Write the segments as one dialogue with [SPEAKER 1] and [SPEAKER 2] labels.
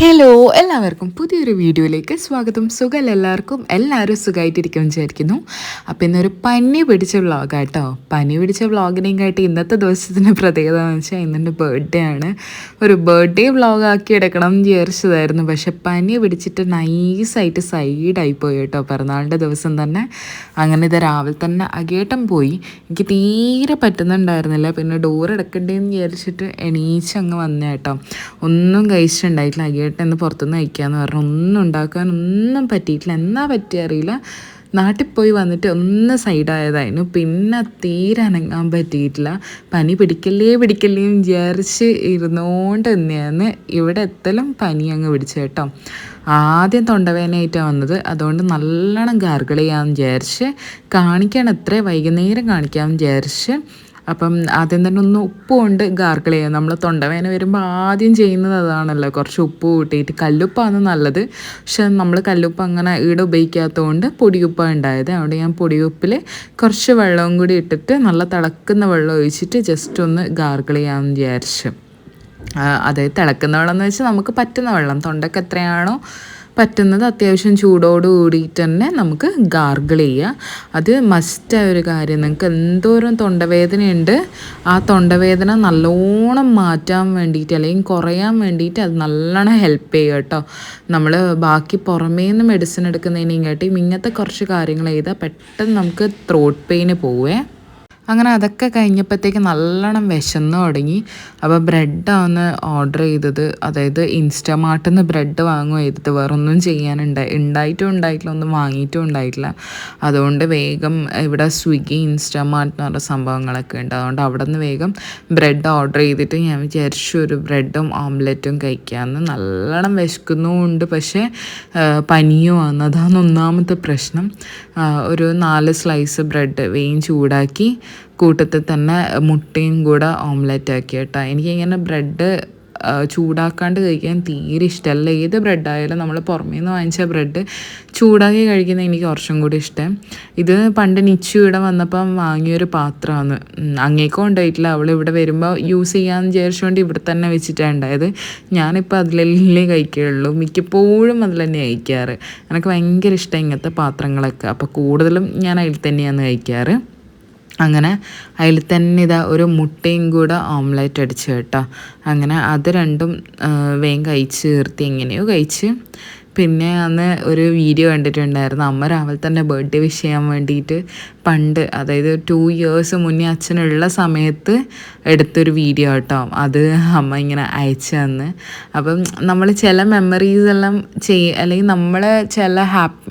[SPEAKER 1] Hello എല്ലാവർക്കും പുതിയൊരു വീഡിയോയിലേക്ക് സ്വാഗതം. സുഖം എല്ലാവർക്കും? എല്ലാവരും സുഖമായിട്ടിരിക്കുമെന്ന് വിചാരിക്കുന്നു. അപ്പോൾ ഇന്നൊരു പനി പിടിച്ച വ്ളോഗാണ് കേട്ടോ പനി പിടിച്ച വ്ളോഗിനെയും കാട്ടി ഇന്നത്തെ ദിവസത്തിന്റെ പ്രത്യേകത എന്ന് വെച്ചാൽ ഇന്നെന്റെ ബർത്ത്ഡേ ആണ്. ഒരു ബർത്ത്ഡേ വ്ളോഗാക്കി എടുക്കണം എന്ന് വിചാരിച്ചതായിരുന്നു. പക്ഷെ പനി പിടിച്ചിട്ട് നൈസായിട്ട് സൈഡായി പോയി കേട്ടോ. പിറന്നാളിന്റെ ദിവസം തന്നെ. അങ്ങനെ ഇത് രാവിലെ തന്നെ അകേട്ടം പോയി. എനിക്ക് തീരെ പറ്റുന്നുണ്ടായിരുന്നില്ല. പിന്നെ ഡോർ എടുക്കണ്ടേന്ന് വിചാരിച്ചിട്ട് എണീച്ച് അങ്ങ് വന്നേ ഒന്നും കഴിച്ചിട്ടുണ്ടായിട്ടില്ല. അകേട്ടൻ ഇന്ന് പുറത്തുനിന്ന് കഴിക്കാമെന്ന് പറഞ്ഞു ഒന്നും ഉണ്ടാക്കാൻ ഒന്നും പറ്റിയിട്ടില്ല. എന്നാ പറ്റിയ അറിയില്ല. നാട്ടിൽ പോയി വന്നിട്ട് ഒന്ന് സൈഡായതായിരുന്നു. പിന്നെ തീരെ അനങ്ങാൻ പറ്റിയിട്ടില്ല. പനി പിടിക്കല്ലേ പിടിക്കല്ലേ വിചാരിച്ച് ഇരുന്നോണ്ട് തന്നെയാണ് ഇവിടെ എത്തലും പനി അങ്ങ് പിടിച്ചു കേട്ടോ. ആദ്യം തൊണ്ടവേദനയായിട്ടാണ് വന്നത്. അതുകൊണ്ട് നല്ലോണം ഗാർഗിൾ ചെയ്യാമെന്ന് വിചാരിച്ച് കാണിക്കാൻ എത്ര വൈകുന്നേരം കാണിക്കാമെന്ന് വിചാരിച്ച് അപ്പം ആദ്യം തന്നെ ഒന്ന് ഉപ്പ് കൊണ്ട് ഗാർഗിൾ ചെയ്യുക. നമ്മൾ തൊണ്ടവേന വരുമ്പോൾ ആദ്യം ചെയ്യുന്നത് അതാണല്ലോ. കുറച്ച് ഉപ്പ് കൂട്ടിയിട്ട് കല്ലുപ്പാണ് നല്ലത്. പക്ഷെ നമ്മൾ കല്ലുപ്പ് അങ്ങനെ ഈടെ ഉപയോഗിക്കാത്തതുകൊണ്ട് പൊടിയുപ്പാണ് ഉണ്ടായത്. അവിടെ ഞാൻ പൊടിയുപ്പിൽ കുറച്ച് വെള്ളവും കൂടി ഇട്ടിട്ട് നല്ല തിളക്കുന്ന വെള്ളം ഒഴിച്ചിട്ട് ജസ്റ്റ് ഒന്ന് ഗാർഗിൾ ചെയ്യാമെന്ന് വിചാരിച്ചു. അതായത് തിളക്കുന്ന വെള്ളം എന്ന് വെച്ചാൽ നമുക്ക് പറ്റുന്ന വെള്ളം. തൊണ്ടയ്ക്ക് എത്രയാണോ പറ്റുന്നത് അത്യാവശ്യം ചൂടോട് കൂടിയിട്ട് തന്നെ നമുക്ക് ഗാർഗിൾ ചെയ്യുക അത് മസ്റ്റായ ഒരു കാര്യം. നിങ്ങൾക്ക് എന്തോരം തൊണ്ടവേദനയുണ്ട് ആ തൊണ്ടവേദന നല്ലോണം മാറ്റാൻ വേണ്ടിയിട്ട് അല്ലെങ്കിൽ കുറയാൻ വേണ്ടിയിട്ട് അത് നല്ലോണം ഹെൽപ്പ് ചെയ്യുക കേട്ടോ. നമ്മൾ ബാക്കി പുറമേ നിന്ന് മെഡിസിൻ എടുക്കുന്നതിനേയും കാട്ടിയും ഇങ്ങനത്തെ കുറച്ച് കാര്യങ്ങൾ ചെയ്താൽ പെട്ടെന്ന് നമുക്ക് ത്രോട്ട് പെയിന് പോവേ. അങ്ങനെ അതൊക്കെ കഴിഞ്ഞപ്പോഴത്തേക്ക് നല്ലോണം വിശന്ന് തുടങ്ങി. അപ്പോൾ ബ്രെഡാണ് ഓർഡർ ചെയ്തത്. അതായത് ഇൻസ്റ്റമാർട്ടിൽ നിന്ന് ബ്രെഡ് വാങ്ങുക ചെയ്തത് വേറൊന്നും ചെയ്യാനുണ്ടായി ഉണ്ടായിട്ടും ഉണ്ടായിട്ടില്ല. ഒന്നും വാങ്ങിയിട്ടും ഉണ്ടായിട്ടില്ല. അതുകൊണ്ട് വേഗം ഇവിടെ സ്വിഗ്ഗി ഇൻസ്റ്റമാർട്ട് എന്ന് പറഞ്ഞ സംഭവങ്ങളൊക്കെ ഉണ്ട്. അതുകൊണ്ട് അവിടെ നിന്ന് വേഗം ബ്രെഡ് ഓർഡർ ചെയ്തിട്ട് ഞാൻ വിചാരിച്ചു ഒരു ബ്രെഡും ഓംലെറ്റും കഴിക്കാമെന്ന്. നല്ലോണം വിശക്കുന്നുമുണ്ട്. പക്ഷേ പനിയോ ആണ്. അതാണ് ഒന്നാമത്തെ പ്രശ്നം. ഒരു നാല് സ്ലൈസ് ബ്രെഡ് വേഗം ചൂടാക്കി കൂട്ടത്തിൽ തന്നെ മുട്ടയും കൂടെ ഓംലെറ്റ് ആക്കി കേട്ടോ എനിക്കിങ്ങനെ ബ്രെഡ് ചൂടാക്കാണ്ട് കഴിക്കാൻ തീരെ ഇഷ്ടമല്ല ഏത് ബ്രെഡായാലും നമ്മൾ പുറമേ നിന്ന് വാങ്ങിച്ച ബ്രെഡ് ചൂടാക്കി കഴിക്കുന്നത് എനിക്ക് കുറച്ചും കൂടി ഇഷ്ടം. ഇത് പണ്ട് നിച്ചു ഇവിടെ വന്നപ്പം വാങ്ങിയൊരു പാത്രമാണ് അങ്ങേക്കും ഉണ്ടായിട്ടില്ല. അവൾ ഇവിടെ വരുമ്പോൾ യൂസ് ചെയ്യാമെന്ന് വിചാരിച്ചുകൊണ്ട് ഇവിടെ തന്നെ വെച്ചിട്ടാണ് ഉണ്ടായത്. ഞാനിപ്പോൾ അതിലല്ലേ കഴിക്കുകയുള്ളൂ മിക്കപ്പോഴും അതിൽ തന്നെ കഴിക്കാറ്. എനിക്ക് ഭയങ്കര ഇഷ്ടം ഇങ്ങനത്തെ പാത്രങ്ങളൊക്കെ. അപ്പോൾ കൂടുതലും ഞാൻ അതിൽ തന്നെയാണ് കഴിക്കാറ്. അങ്ങനെ അതിൽ തന്നെ ഇതാ ഒരു മുട്ടയും കൂടെ ഓംലെറ്റ് അടിച്ച് കേട്ടോ. അങ്ങനെ അത് രണ്ടും വേഗം കഴിച്ച് തീർത്തി എങ്ങനെയോ കഴിച്ച്. പിന്നെ അന്ന് ഒരു വീഡിയോ കണ്ടിട്ടുണ്ടായിരുന്നു. അമ്മ രാവിലെ തന്നെ ബർത്ത്ഡേ വിഷ് ചെയ്യാൻ വേണ്ടിയിട്ട് പണ്ട് അതായത് ടു ഇയേഴ്സ് മുന്നേ അച്ഛനുള്ള സമയത്ത് എടുത്തൊരു വീഡിയോ കേട്ടോ. അത് അമ്മ ഇങ്ങനെ അയച്ചു തന്ന്. അപ്പം നമ്മൾ ചില മെമ്മറീസ് എല്ലാം ചെയ്യ അല്ലെങ്കിൽ നമ്മൾ ചില ഹാപ്പ്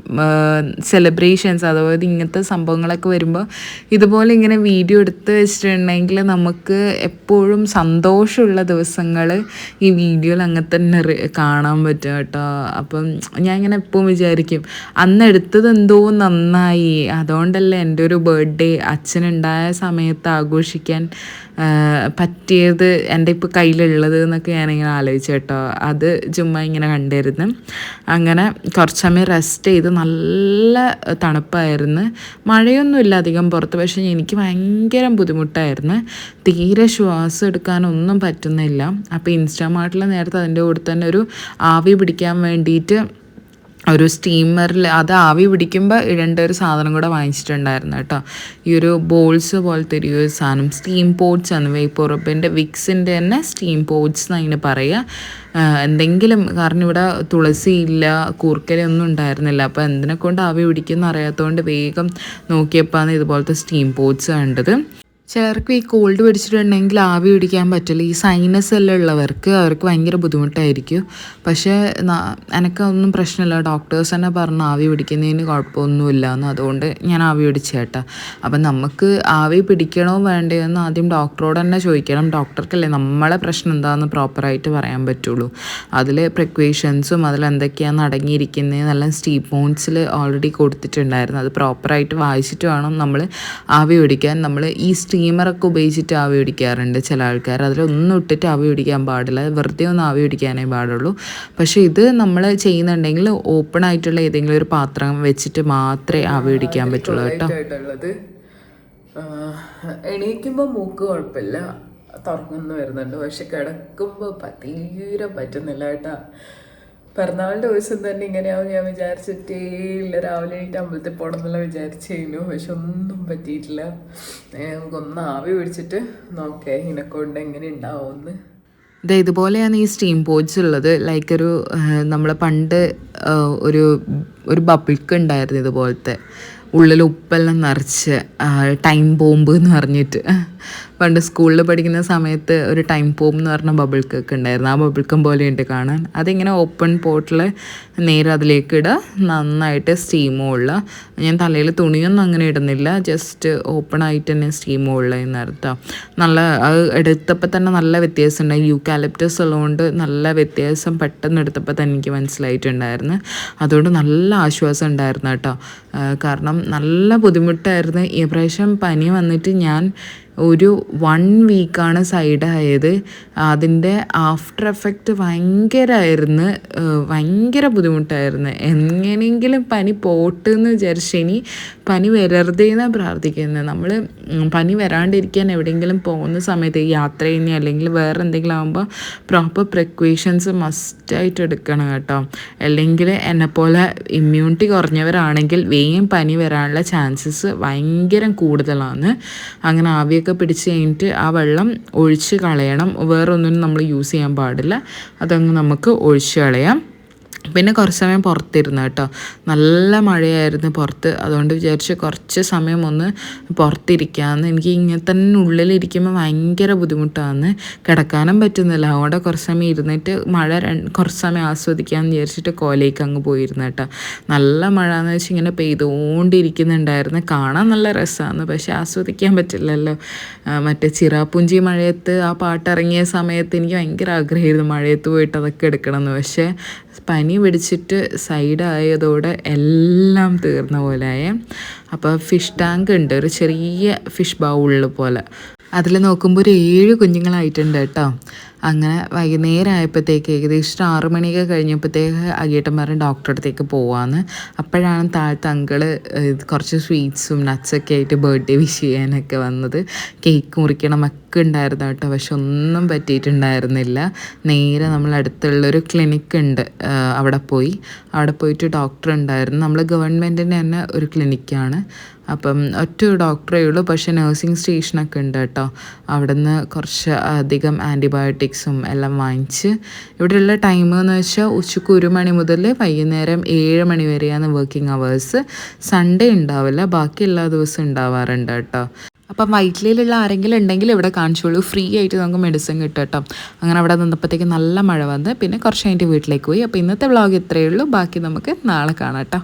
[SPEAKER 1] സെലിബ്രേഷൻസ് അതായത് ഇങ്ങനത്തെ സംഭവങ്ങളൊക്കെ വരുമ്പോൾ ഇതുപോലെ ഇങ്ങനെ വീഡിയോ എടുത്ത് വെച്ചിട്ടുണ്ടെങ്കിൽ നമുക്ക് എപ്പോഴും സന്തോഷമുള്ള ദിവസങ്ങൾ ഈ വീഡിയോയിൽ അങ്ങനെ തന്നെ കാണാൻ പറ്റും കേട്ടോ. അപ്പം ഞാൻ ഇങ്ങനെ എപ്പോഴും വിചാരിക്കും അന്ന് എടുത്തത് എന്തോ നന്നായി. അതുകൊണ്ടല്ലേ എന്റെ ഒരു ബർത്ത്ഡേ അച്ഛനുണ്ടായ സമയത്ത് ആഘോഷിക്കാൻ പറ്റിയത് എന്റെ ഇപ്പോൾ കയ്യിലുള്ളത് എന്നൊക്കെ ഞാനിങ്ങനെ ആലോചിച്ചു കേട്ടോ. അത് ചുമ്മാ ഇങ്ങനെ കണ്ടിരുന്നു. അങ്ങനെ കുറച്ച് സമയം റെസ്റ്റ് ചെയ്ത് നല്ല തണുപ്പായിരുന്നു. മഴയൊന്നുമില്ല അധികം പുറത്ത് പക്ഷേ എനിക്ക് ഭയങ്കര ബുദ്ധിമുട്ടായിരുന്നു. തീരെ ശ്വാസം എടുക്കാനൊന്നും പറ്റുന്നില്ല. അപ്പോൾ ഇൻസ്റ്റാമാർട്ടിൽ നേരത്തെ അതിന്റെ കൂടെ തന്നെ ഒരു ആവി പിടിക്കാൻ വേണ്ടിയിട്ട് ഒരു സ്റ്റീമറിൽ അത് ആവി പിടിക്കുമ്പോൾ ഇടേണ്ട ഒരു സാധനം കൂടെ വാങ്ങിച്ചിട്ടുണ്ടായിരുന്നു കേട്ടോ. ഈ ഒരു ബോൾസ് പോലത്തെ ഒരു സാധനം. സ്റ്റീം പോട്ട്സ് ആണ് വേപ്പുറപ്പിന്റെ വിക്സിന്റെ തന്നെ സ്റ്റീം പോട്ട്സ് എന്ന് അതിന് പറയുക എന്തെങ്കിലും കാരണം ഇവിടെ തുളസി ഇല്ല കൂർക്കലൊന്നും ഉണ്ടായിരുന്നില്ല. അപ്പോൾ എന്തിനെ കൊണ്ട് ആവി പിടിക്കുന്ന അറിയാത്തതുകൊണ്ട് വേഗം നോക്കിയപ്പോൾ ഇതുപോലത്തെ സ്റ്റീം പോട്ട്സ് കണ്ടത്. ചിലർക്ക് ഈ കോൾഡ് പിടിച്ചിട്ടുണ്ടെങ്കിൽ ആവി പിടിക്കാൻ പറ്റില്ല. ഈ സൈനസ് എല്ലാം ഉള്ളവർക്ക് അവർക്ക് ഭയങ്കര ബുദ്ധിമുട്ടായിരിക്കും. പക്ഷേ എനക്കൊന്നും പ്രശ്നമില്ല. ഡോക്ടേഴ്സ് തന്നെ പറഞ്ഞ് ആവി പിടിക്കുന്നതിന് കുഴപ്പമൊന്നുമില്ല എന്ന് അതുകൊണ്ട് ഞാൻ ആവി പിടിച്ചേട്ടാ. അപ്പം നമുക്ക് ആവി പിടിക്കണോ വേണ്ടയോ എന്ന് ആദ്യം ഡോക്ടറോട് തന്നെ ചോദിക്കണം. ഡോക്ടർക്കല്ലേ നമ്മളെ പ്രശ്നം എന്താണെന്ന് പ്രോപ്പറായിട്ട് പറയാൻ പറ്റുള്ളൂ. അതിൽ പ്രിക്വേഷൻസും അതിൽ എന്തൊക്കെയാണ് സ്റ്റീ മോൺസിൽ ഓൾറെഡി കൊടുത്തിട്ടുണ്ടായിരുന്നു. അത് പ്രോപ്പറായിട്ട് വായിച്ചിട്ട് വേണം നമ്മൾ ആവി പിടിക്കാൻ. നമ്മൾ ഈ സ്റ്റീമറൊക്കെ ഉപയോഗിച്ചിട്ട് ആവി പിടിക്കാറുണ്ട് ചില ആൾക്കാർ. അതിലൊന്നും ഇട്ടിട്ട് ആവി പിടിക്കാൻ പാടില്ല. വെറുതെ ഒന്ന് ആവി പിടിക്കാനേ പാടുള്ളൂ. പക്ഷേ ഇത് നമ്മൾ ചെയ്യുന്നുണ്ടെങ്കിൽ ഓപ്പൺ ആയിട്ടുള്ള ഏതെങ്കിലും ഒരു പാത്രം വെച്ചിട്ട് മാത്രമേ ആവി പിടിക്കാൻ പറ്റുള്ളൂ കേട്ടോ. എണീക്കുമ്പോൾ മൂക്ക് കുഴപ്പമില്ല. തുറങ്ങുന്നു വരുന്നുണ്ട്. പക്ഷെ കിടക്കുമ്പോൾ തീരെ പറ്റുന്നില്ല കേട്ടാ. പിറന്നാളിന്റെ ദിവസം തന്നെ ഇങ്ങനെയാവും. ഞാൻ വിചാരിച്ചിട്ടേ ഇല്ല രാവിലെ എണീറ്റ് അമ്പലത്തിൽ പോകണം എന്നുള്ള വിചാരിച്ചേനു. പക്ഷെ ഒന്നും പറ്റിയിട്ടില്ല. നമുക്കൊന്ന് ആവി പിടിച്ചിട്ട് നോക്കേ ഇനക്കൊണ്ട് എങ്ങനെ ഉണ്ടാവുമെന്ന് ദേ ഇതുപോലെയാണ് ഈ സ്റ്റീം പോഡ്സ് ഉള്ളത്. ലൈക്ക് ഒരു നമ്മൾ പണ്ട് ഒരു ഒരു ബബിൾക്ക് ഉണ്ടായിരുന്നു ഇതുപോലത്തെ. ഉള്ളിൽ ഉപ്പെല്ലാം നിറച്ച് ടൈം ബോംബ് എന്ന് പറഞ്ഞിട്ട്. പണ്ട് സ്കൂളിൽ പഠിക്കുന്ന സമയത്ത് ഒരു ടൈം പോം എന്ന് പറഞ്ഞ ബബിൾ കേക്ക് ഉണ്ടായിരുന്നു. ആ ബബിൾ കം പോലെ പോലെയുണ്ട് കാണാൻ. അതിങ്ങനെ ഓപ്പൺ പോട്ടിൽ നേരെ അതിലേക്ക് ഇടുക നന്നായിട്ട് സ്റ്റീമോ ഉള്ള. ഞാൻ തലയിൽ തുണിയൊന്നും അങ്ങനെ ഇടുന്നില്ല. ജസ്റ്റ് ഓപ്പൺ ആയിട്ട് തന്നെ സ്റ്റീമോ ഉള്ള എന്നർത്ഥം നല്ല അത് എടുത്തപ്പോൾ തന്നെ നല്ല വ്യത്യാസം ഉണ്ടായി. യൂക്കാലിപ്റ്റസ് ഉള്ളതുകൊണ്ട് നല്ല വ്യത്യാസം പെട്ടെന്ന് എടുത്തപ്പോൾ തന്നെ എനിക്ക് മനസ്സിലായിട്ടുണ്ടായിരുന്നു. അതുകൊണ്ട് നല്ല ആശ്വാസം ഉണ്ടായിരുന്നു കേട്ടോ. കാരണം നല്ല ബുദ്ധിമുട്ടായിരുന്നു. ഈ പ്രാവശ്യം പനി വന്നിട്ട് ഞാൻ ഒരു വൺ വീക്കാണ് സൈഡായത് അതിന്റെ ആഫ്റ്റർ എഫക്റ്റ് ഭയങ്കരമായിരുന്നു ഭയങ്കര ബുദ്ധിമുട്ടായിരുന്നു. എങ്ങനെയെങ്കിലും പനി പോട്ട് എന്ന് വിചാരിച്ച് ഇനി പനി വരരുതേ പ്രാർത്ഥിക്കുന്നത് നമ്മൾ പനി വരാണ്ടിരിക്കാൻ എവിടെയെങ്കിലും പോകുന്ന സമയത്ത് യാത്ര ചെയ്യുന്ന അല്ലെങ്കിൽ വേറെ എന്തെങ്കിലും ആകുമ്പോൾ പ്രോപ്പർ പ്രിക്വേഷൻസ് മസ്റ്റായിട്ട് എടുക്കണം കേട്ടോ. അല്ലെങ്കിൽ എന്നെപ്പോലെ ഇമ്മ്യൂണിറ്റി കുറഞ്ഞവരാണെങ്കിൽ വേഗം പനി വരാനുള്ള ചാൻസസ് ഭയങ്കര കൂടുതലാണ്. അങ്ങനെ ആവിയൊക്കെ പിടിച്ച് കഴിഞ്ഞിട്ട് ആ വെള്ളം ഒഴിച്ച് കളയണം. വേറൊന്നും നമ്മൾ യൂസ് ചെയ്യാൻ പാടില്ല. അതങ്ങ് നമുക്ക് ഒഴിച്ച് കളയാം. പിന്നെ കുറച്ച് സമയം പുറത്തിരുന്നു കേട്ടോ. നല്ല മഴയായിരുന്നു പുറത്ത്. അതുകൊണ്ട് വിചാരിച്ച് കുറച്ച് സമയം ഒന്ന് പുറത്തിരിക്കാമെന്ന് എനിക്ക് ഇങ്ങനെ തന്നെ ഉള്ളിലിരിക്കുമ്പോൾ ഭയങ്കര ബുദ്ധിമുട്ടാണ് കിടക്കാനും പറ്റുന്നില്ല. അവിടെ കുറച്ച് സമയം ഇരുന്നിട്ട് മഴ കുറച്ച് സമയം ആസ്വദിക്കാമെന്ന് വിചാരിച്ചിട്ട് കോലേക്ക് അങ്ങ് പോയിരുന്നു കേട്ടോ. നല്ല മഴ എന്ന് വെച്ചാൽ ഇങ്ങനെ പെയ്തുകൊണ്ടിരിക്കുന്നുണ്ടായിരുന്നു. കാണാൻ നല്ല രസമാണ് പക്ഷെ ആസ്വദിക്കാൻ പറ്റില്ലല്ലോ. മറ്റേ ചിറാപ്പുഞ്ചി മഴയത്ത് ആ പാട്ടിറങ്ങിയ സമയത്ത് എനിക്ക് ഭയങ്കര ആഗ്രഹമായിരുന്നു മഴയത്ത് പോയിട്ട് അതൊക്കെ എടുക്കണമെന്ന്. പക്ഷേ പനി പിടിച്ചിട്ട് സൈഡായതോടെ എല്ലാം തീർന്ന പോലെയായ അപ്പോൾ ഫിഷ് ടാങ്ക് ഉണ്ട് ഒരു ചെറിയ ഫിഷ് ബൗളിൽ പോലെ. അതിൽ നോക്കുമ്പോൾ ഒരു ഏഴ് കുഞ്ഞുങ്ങളായിട്ടുണ്ട് കേട്ടോ. അങ്ങനെ വൈകുന്നേരം ആയപ്പോഴത്തേക്ക് ഏകദേശം ആറു മണിയൊക്കെ കഴിഞ്ഞപ്പോഴത്തേക്ക് അകിയേട്ടന്മാരുടെ ഡോക്ടറെ അടുത്തേക്ക് പോവാന്ന്. അപ്പോഴാണ് താഴത്തെ അങ്കിൾ കുറച്ച് സ്വീറ്റ്സും നട്ട്സൊക്കെ ആയിട്ട് ബർത്ത്ഡേ വിഷ് ചെയ്യാനൊക്കെ വന്നത്. കേക്ക് മുറിക്കണം ഉണ്ടായിരുന്നു കേട്ടോ. പക്ഷെ ഒന്നും പറ്റിയിട്ടുണ്ടായിരുന്നില്ല. നേരെ നമ്മൾ അടുത്തുള്ളൊരു ക്ലിനിക്ക് ഉണ്ട് അവിടെ പോയി. അവിടെ പോയിട്ട് ഡോക്ടർ ഉണ്ടായിരുന്നു. നമ്മൾ ഗവൺമെന്റിന്റെ തന്നെ ഒരു ക്ലിനിക്കാണ്. അപ്പം ഒറ്റ ഡോക്ടറേ ഉള്ളൂ. പക്ഷെ നഴ്സിംഗ് സ്റ്റേഷനൊക്കെ ഉണ്ട് കേട്ടോ. അവിടുന്ന് കുറച്ച് അധികം ആന്റിബയോട്ടിക്സും എല്ലാം വാങ്ങിച്ച് ഇവിടെയുള്ള ടൈം എന്ന് വെച്ചാൽ ഉച്ചയ്ക്ക് ഒരു മണി മുതൽ വൈകുന്നേരം ഏഴ് മണി വരെയാണ് വർക്കിംഗ് അവേഴ്സ് സൺഡേ ഉണ്ടാവില്ല. ബാക്കി എല്ലാ ദിവസവും ഉണ്ടാവാറുണ്ട് കേട്ടോ. അപ്പം വൈറ്റിലയിലുള്ള ആരെങ്കിലും ഉണ്ടെങ്കിൽ ഇവിടെ കാണിച്ചോളൂ. ഫ്രീ ആയിട്ട് നമുക്ക് മെഡിസിൻ കിട്ടും കേട്ടോ. അങ്ങനെ അവിടെ നിന്നപ്പോഴത്തേക്ക് നല്ല മഴ വന്ന് പിന്നെ കുറച്ച് കഴിഞ്ഞിട്ട് വീട്ടിലേക്ക് പോയി. അപ്പോൾ ഇന്നത്തെ വ്ളോഗ് ഇത്രയേ ഉള്ളൂ. ബാക്കി നമുക്ക് നാളെ കാണാം കേട്ടോ.